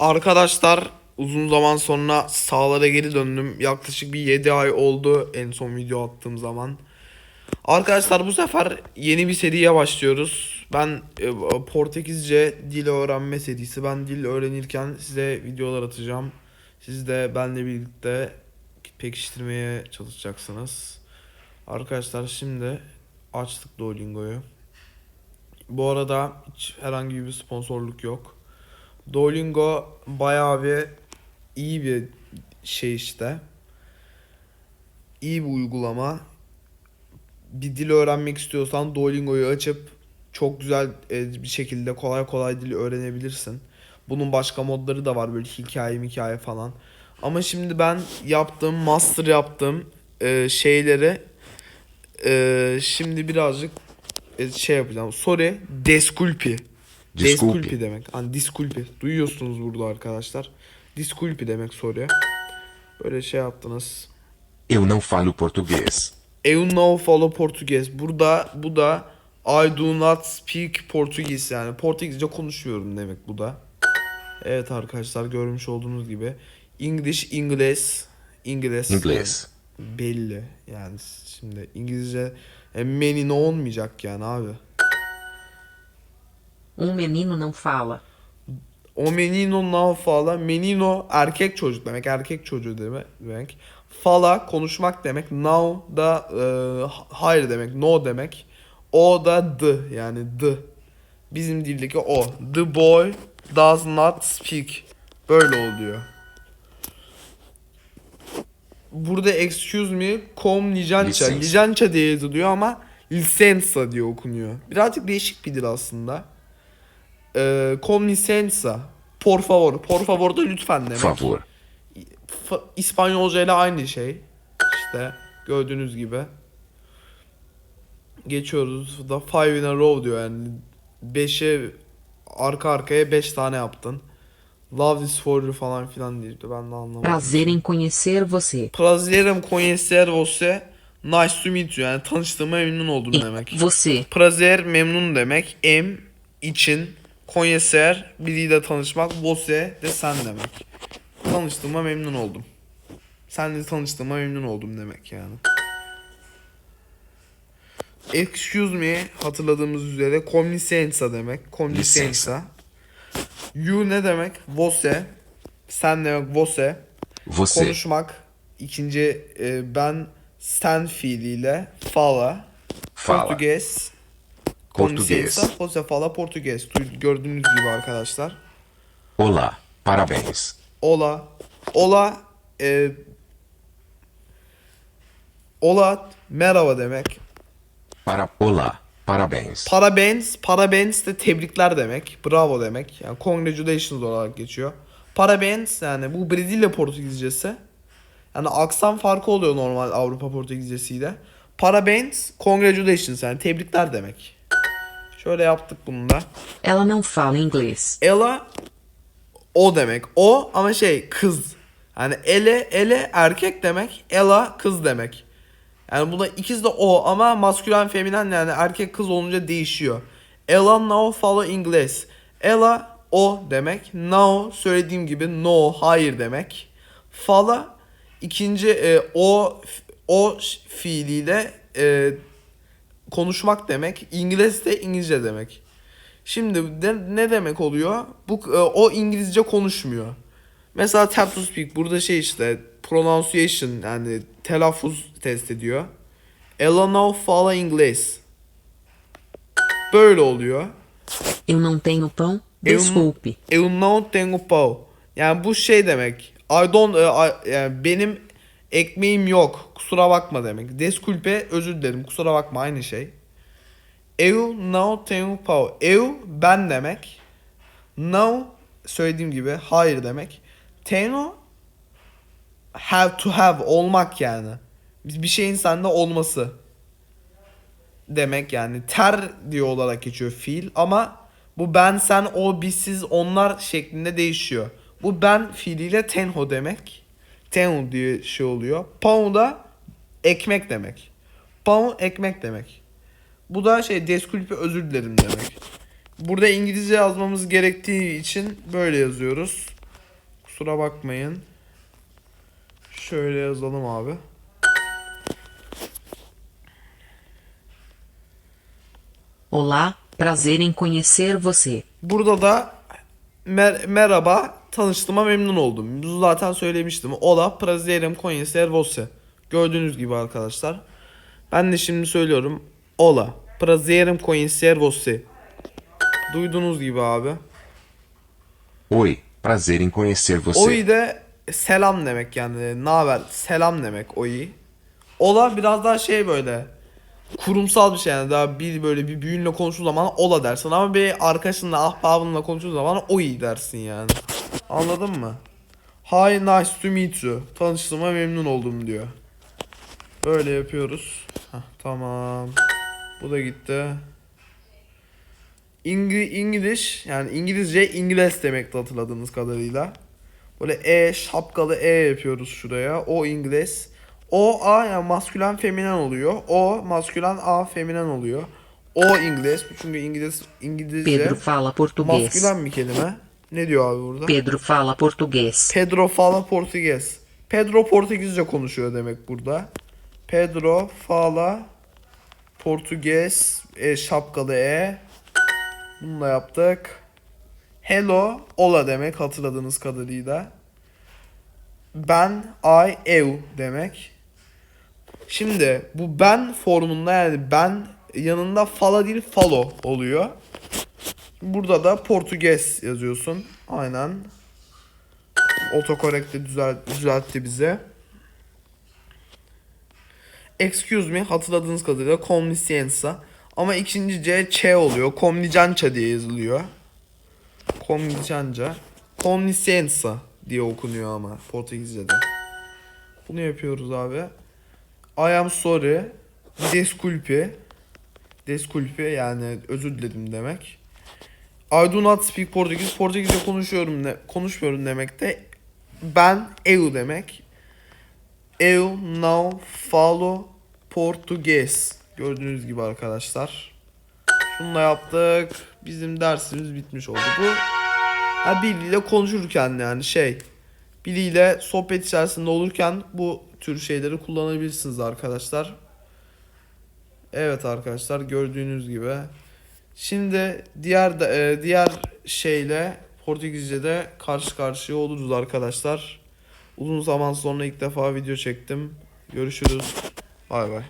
Arkadaşlar uzun zaman sonra sahalara geri döndüm. Yaklaşık bir 7 ay oldu en son video attığım zaman. Arkadaşlar bu sefer yeni bir seriye başlıyoruz. Ben e, Portekizce dil öğrenme serisi. Ben dil öğrenirken size videolar atacağım. Siz de benle birlikte pekiştirmeye çalışacaksınız. Arkadaşlar şimdi açtık Duolingo'yu. Bu arada hiç herhangi bir sponsorluk yok. Duolingo bayağı bir iyi bir şey işte. İyi bir uygulama. Bir dil öğrenmek istiyorsan Duolingo'yu açıp çok güzel e, bir şekilde kolay kolay dili öğrenebilirsin. Bunun başka modları da var böyle hikaye hikaye falan. Ama şimdi ben yaptığım, master yaptığım e, şeyleri e, şimdi birazcık e, şey yapacağım. Sorry, desculpi. Desculpi demek. Hani disculpi. Duyuyorsunuz burada arkadaşlar. Disculpi demek soruya. Böyle şey yaptınız. Eu não falo português. Eu não falo português. Burada bu da I do not speak Portuguese yani Portekizce konuşmuyorum demek bu da. Evet arkadaşlar görmüş olduğunuz gibi English, İngiliz, İngiliz. Inglês. yani belli yani şimdi İngilizce e, menino olmayacak yani abi. Um menino não fala. O menino não fala. Menino erkek çocuk demek. Erkek çocuğu demek. Fala konuşmak demek. Now da e, hayır demek. No demek. O da the yani the. Bizim dildeki o. The boy does not speak. Böyle oluyor. Burada excuse me, com licença. Licença. Licença diye yazılıyor ama licenza diye okunuyor. Birazcık değişik bir dil aslında. Ee, con licenza. Por favor. Por favor da lütfen demek. Favor. Fa- İspanyolca ile aynı şey. İşte gördüğünüz gibi. Geçiyoruz. Da five in a row diyor yani. Beşe arka arkaya beş tane yaptın. Love this for you falan filan diyor. Ben de anlamadım. Prazer em conhecer você. Prazerem conhecer você. Nice to meet you. Yani tanıştığıma memnun oldum E demek. você. Prazer memnun demek. Em için. Conhecer biriyle tanışmak. Você de sen demek. Tanıştığıma memnun oldum. Seninle tanıştığıma memnun oldum demek yani. Excuse me hatırladığımız üzere com licença demek. Licença. You ne demek? Você. Sen demek você. Você. Konuşmak. İkinci e, ben sen fiiliyle fala. Fala. Portugues. Português. Você fala português. Gördüğünüz gibi arkadaşlar. Olá. Parabéns. Ola. Ola. E, ola merhaba demek. Para. Olá. Parabéns. Parabéns. Parabéns de tebrikler demek. Bravo demek. Yani congratulations olarak geçiyor. Parabéns yani bu Brezilya Portekizcesi. Yani aksan farkı oluyor normal Avrupa Portekizcesiyle. Parabéns, congratulations yani tebrikler demek. Şöyle yaptık bunu da. Ela não fala inglês. Ela o demek. O ama şey kız. Yani ele ele erkek demek. Ela kız demek. Yani buna ikiz de o ama maskülen feminen yani erkek kız olunca değişiyor. Ela now follow English. Ela o demek. Now söylediğim gibi no hayır demek. Fala ikinci e, o o fiiliyle e, konuşmak demek. İngiliz de İngilizce demek. Şimdi ne, ne demek oluyor? Bu e, o İngilizce konuşmuyor. Mesela tap to speak burada şey işte pronunciation yani telaffuz test ediyor. Ela não fala inglês. Böyle oluyor. Eu não tenho pão. Eu- Desculpe. Eu não tenho pão. Yani bu şey demek. I don't e, I- yani benim ekmeğim yok. Kusura bakma demek. Desculpe özür dilerim. Kusura bakma aynı şey. Eu não tenho pão. Eu ben demek. No söylediğim gibi hayır demek. Tenho have to have olmak yani. Bir şeyin sende olması demek yani. Ter diye olarak geçiyor fiil ama bu ben, sen, o, biz, siz, onlar şeklinde değişiyor. Bu ben fiiliyle tenho demek. Tenho diye şey oluyor. Pão da ekmek demek. Pão ekmek demek. Bu da şey desculpe özür dilerim demek. Burada İngilizce yazmamız gerektiği için böyle yazıyoruz. Kusura bakmayın. Şöyle yazalım abi. Olá, prazer em conhecer você. Burada da mer- merhaba tanıştığıma memnun oldum. Bunu zaten söylemiştim. Ola prazerem conhecer você. Gördüğünüz gibi arkadaşlar. Ben de şimdi söylüyorum. Ola prazerem conhecer você. Duyduğunuz gibi abi. Oi, prazer em conhecer você. Oyi de selam demek yani. Ne haber? Selam demek oyi. Ola biraz daha şey böyle kurumsal bir şey yani daha bir böyle bir büyüğünle konuştuğu zaman ola dersin ama bir arkadaşınla ahbabınla konuştuğu zaman oyi dersin yani. Anladın mı? Hi nice to meet you. Tanıştığıma memnun oldum diyor. Böyle yapıyoruz. Heh, tamam. Bu da gitti. İngli İngiliz yani İngilizce İngiliz demekti hatırladığınız kadarıyla. Böyle E şapkalı E yapıyoruz şuraya. O İngiliz. O A yani maskülen feminen oluyor. O maskülen A feminen oluyor. O İngiliz. Çünkü İngiliz İngilizce Pedro fala português. maskülen bir kelime. Ne diyor abi burada? Pedro fala português. Pedro fala Portugues. Pedro Portekizce konuşuyor demek burada. Pedro fala Portugues e, şapkalı E. Bunu da yaptık. Hello, ola demek hatırladığınız kadarıyla. Ben, I, eu demek. Şimdi bu ben formunda yani ben yanında fala değil falo oluyor. Burada da Portuges yazıyorsun. Aynen. Autocorrect de düzelt, düzeltti bize. Excuse me hatırladığınız kadarıyla comlicenza. Ama ikinci C Ç oluyor. Comlicenza diye yazılıyor. Comlicenza. Comlicenza diye okunuyor ama Portekizce'de. Bunu yapıyoruz abi. I am sorry. Desculpe. Desculpe yani özür dilerim demek. I do not speak Portuguese. Portekizce konuşuyorum ne konuşmuyorum demek de ben eu demek. Eu não falo português. Gördüğünüz gibi arkadaşlar. Şunu da yaptık. Bizim dersimiz bitmiş oldu. Bu ha, biriyle konuşurken yani şey biriyle sohbet içerisinde olurken bu tür şeyleri kullanabilirsiniz arkadaşlar. Evet arkadaşlar gördüğünüz gibi. Şimdi diğer de, e, diğer şeyle Portekizce'de karşı karşıya oluruz arkadaşlar. Uzun zaman sonra ilk defa video çektim. Görüşürüz. Bay bay.